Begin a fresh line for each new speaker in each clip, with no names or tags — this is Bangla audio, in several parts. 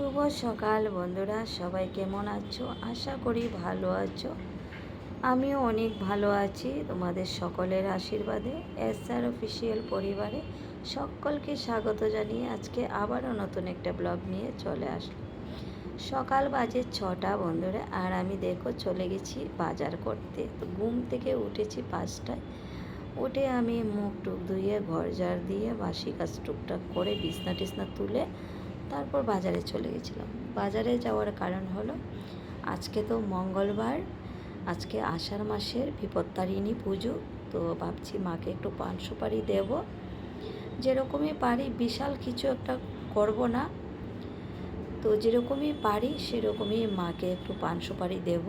শুভ সকাল বন্ধুরা, সবাই কেমন আছো? আশা করি ভালো আছো। আমিও অনেক ভালো আছি তোমাদের সকলের আশীর্বাদে, এস আর অফিসিয়াল পরিবারে সকলকে স্বাগত জানিয়ে আজকে আবারও নতুন একটা ব্লগ নিয়ে চলে আসলাম। সকাল বাজে ছটা বন্ধুরা, আর আমি দেখো চলে গেছি বাজার করতে। তো ঘুম থেকে উঠেছি পাঁচটায়। উঠে আমি মুখ টুক ধুয়ে, ঘর ঝাড় দিয়ে, বাসি কাজ টুকটাক করে, বিছনা টিসনা তুলে তারপর বাজারে চলে গেছিলাম। বাজারে যাওয়ার কারণ হলো, আজকে তো মঙ্গলবার, আজকে আষাঢ় মাসের বিপত্তারিণী পুজো, তো ভাবছি মাকে একটু পান সুপারি দেবো। যেরকমই পারি, বিশাল কিছু একটা করব না। তো যেরকমই পারি, সেরকমই মাকে একটু পান সুপারি দেব।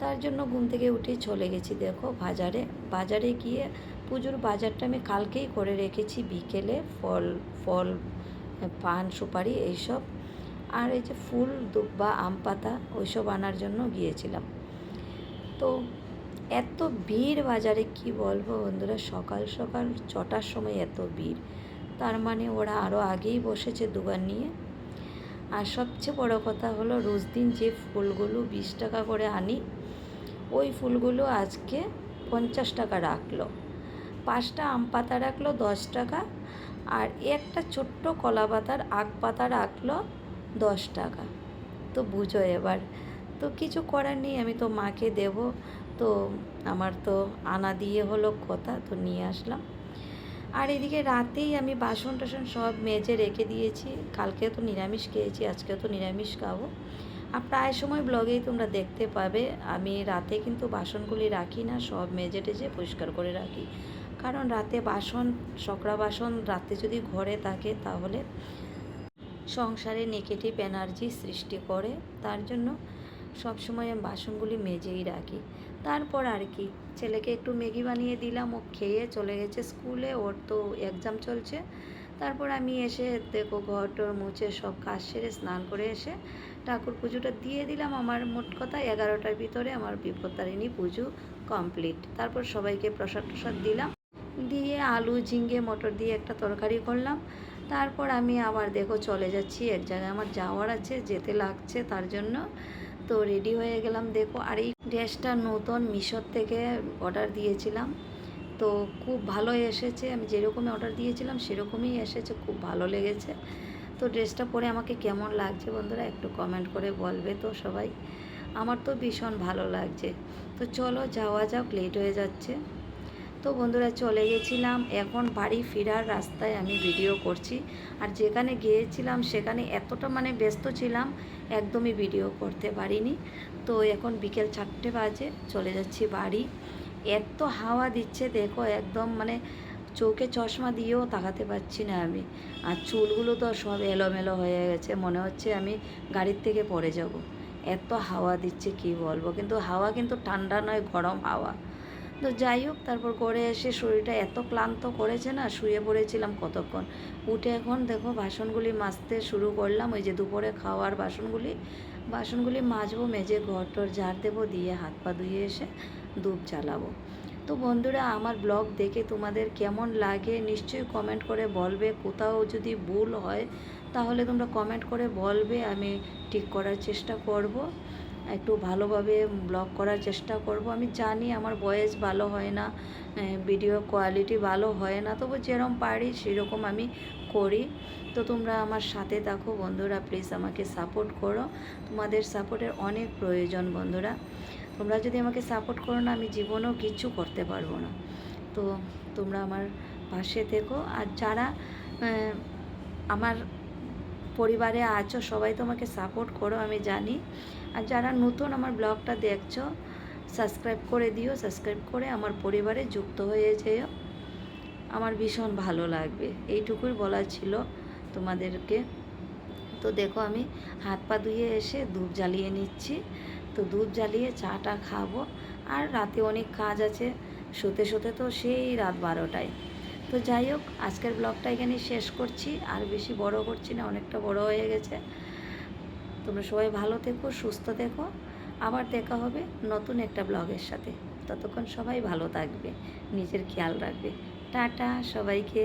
তার জন্য ঘুম থেকে উঠে চলে গেছি দেখো বাজারে। বাজারে গিয়ে পুজোর বাজারটা আমি কালকেই করে রেখেছি। বিকেলে ফল ফল পান, সুপারি এইসব। আর এই যে ফুল, দুব্বা, আম পাতা, ওইসব আনার জন্য গিয়েছিলাম। তো এত ভিড় বাজারে, কি বলব বন্ধুরা, সকাল সকাল ছটার সময় এত ভিড়। তার মানে ওরা আরও আগেই বসেছে দোকান নিয়ে। আর সবচেয়ে বড় কথা হলো, রোজ দিন যে ফুলগুলো বিশ টাকা করে আনি, ওই ফুলগুলো আজকে পঞ্চাশ টাকা রাখল। পাঁচটা আম পাতা রাখল, দশ টাকা। আর একটা ছোট্ট কলা পাতার আগ পাতা রাখল, দশ টাকা। তো বুঝো এবার। তো কিছু করার নেই, আমি তো মাকে দেব। তো আমার তো আনা দিয়ে হলো কথা, তো নিয়ে আসলাম। আর এদিকে রাতেই আমি বাসন টাসন সব মেজে রেখে দিয়েছি। কালকে তো নিরামিষ খেয়েছি, আজকে তো নিরামিষ খাব। আর প্রায় সময় ব্লগেই তোমরা দেখতে পাবে, আমি রাতে কিন্তু বাসনগুলি রাখি না, সব মেজে টেজে পরিষ্কার করে রাখি। কারণ রাতে বাসন সকরা বাসন রাতে যদি ঘরে থাকে তাহলে সংসারে নেগেটিভ এনার্জি সৃষ্টি করে। তার জন্য সবসময় আমি বাসনগুলি মেজেই রাখি। তারপর আর কি, ছেলেকে একটু ম্যাগি বানিয়ে দিলাম, ও খেয়ে চলে গেছে স্কুলে, ওর তো এক্সাম চলছে। তারপর আমি এসে দেখো ঘর টর মুছে সব কাজ সেরে স্নান করে এসে ঠাকুর পুজোটা দিয়ে দিলাম আমার মোট কথা এগারোটার ভিতরে আমার বিপত্তারিণী পুজো কমপ্লিট। তারপর সবাইকে প্রসাদ প্রসাদ দিলাম। দিয়ে আলু ঝিঙ্গে মটর দিয়ে একটা তরকারি করলাম। তারপর আমি আবার দেখো চলে যাচ্ছি, এক জায়গায় আমার যাওয়ার আছে, যেতে লাগছে তার জন্য। তো রেডি হয়ে গেলাম দেখো। আর এই ড্রেসটা নতুন মিশোর থেকে অর্ডার দিয়েছিলাম। তো খুব ভালো এসেছে। আমি যেরকমই অর্ডার দিয়েছিলাম সেরকমই এসেছে, খুব ভালো লেগেছে। তো ড্রেসটা পরে আমাকে কেমন লাগছে বন্ধুরা একটু কমেন্ট করে বলবে তো সবাই। আমার তো ভীষণ ভালো লাগছে। তো চলো যাওয়া যাক লেট হয়ে যাচ্ছে। তো বন্ধুরা চলে গেছিলাম। এখন বাড়ি ফেরার রাস্তায় আমি ভিডিও করছি। আর যেখানে গিয়েছিলাম সেখানে এতটা মানে ব্যস্ত ছিলাম, একদমই ভিডিও করতে পারিনি। তো এখন বিকেল চারটে বাজে, চলে যাচ্ছি বাড়ি। এত হাওয়া দিচ্ছে, দেখো একদম মানে চোখে চশমা দিয়েও তাকাতে পারছি না আমি। আর চুলগুলো তো সব এলোমেলো হয়ে গেছে, মনে হচ্ছে আমি গাড়ির থেকে পড়ে যাব। এত হাওয়া দিচ্ছে, কি বলব? কিন্তু হাওয়া কিন্তু ঠান্ডা নয়, গরম হাওয়া। তো যাই হোক, তারপর করে এসে শরীরটা এত ক্লান্ত করেছে না, শুয়ে পড়েছিলাম কতক্ষণ। উঠে এখন দেখো বাসনগুলি মাজতে শুরু করলাম, ওই যে দুপুরে খাওয়ার বাসনগুলি। বাসনগুলি মাজবো, মেজে ঘর টর ঝাড় দেবো, দিয়ে হাত পা ধুয়ে এসে ধূপ জ্বালাবো। তো বন্ধুরা, আমার ব্লগ দেখে তোমাদের কেমন লাগে নিশ্চয়ই কমেন্ট করে বলবে। কোথাও যদি ভুল হয়, তাহলে তোমরা কমেন্ট করে বলবে, আমি ঠিক করার চেষ্টা করব। একটু ভালোভাবে ব্লগ করার চেষ্টা করব। আমি জানি আমার ভয়েস ভালো হয় না ভিডিও কোয়ালিটি ভালো হয় না, তবু যেরকম পারি সেরকম আমি করি। তো তোমরা আমার সাথে থাকো বন্ধুরা প্লিজ আমাকে সাপোর্ট করো। তোমাদের সাপোর্টের অনেক প্রয়োজন বন্ধুরা। তোমরা যদি আমাকে সাপোর্ট করো না, আমি জীবনেও কিচ্ছু করতে পারব না। তো তোমরা আমার পাশে থেকো। আর যারা আমার পরিবারে আছো, সবাই তোমাকে সাপোর্ট করো, আমি জানি। আর যারা নতুন আমার ব্লগটা দেখছ সাবস্ক্রাইব করে দিও সাবস্ক্রাইব করে আমার পরিবারে যুক্ত হয়ে যেও। আমার ভীষণ ভালো লাগবে, এইটুকুই বলা ছিল তোমাদেরকে। তো দেখো আমি হাত পা ধুয়ে এসে ধূপ জ্বালিয়ে নিচ্ছি। তো দুধ জ্বালিয়ে চাটা খাব। আর রাতে অনেক কাজ আছে, শুতে শুতে তো সেই রাত বারোটায়। তো যাই হোক, আজকের ব্লগটা এখানে শেষ করছি। আর বেশি বড় করছি না, অনেকটা বড় হয়ে গেছে। তোমরা সবাই ভালো থেকো, সুস্থ থেকো। আবার দেখা হবে নতুন একটা ব্লগের সাথে। ততক্ষণ সবাই ভালো থাকবে, নিজের খেয়াল রাখবে। টাটা সবাইকে।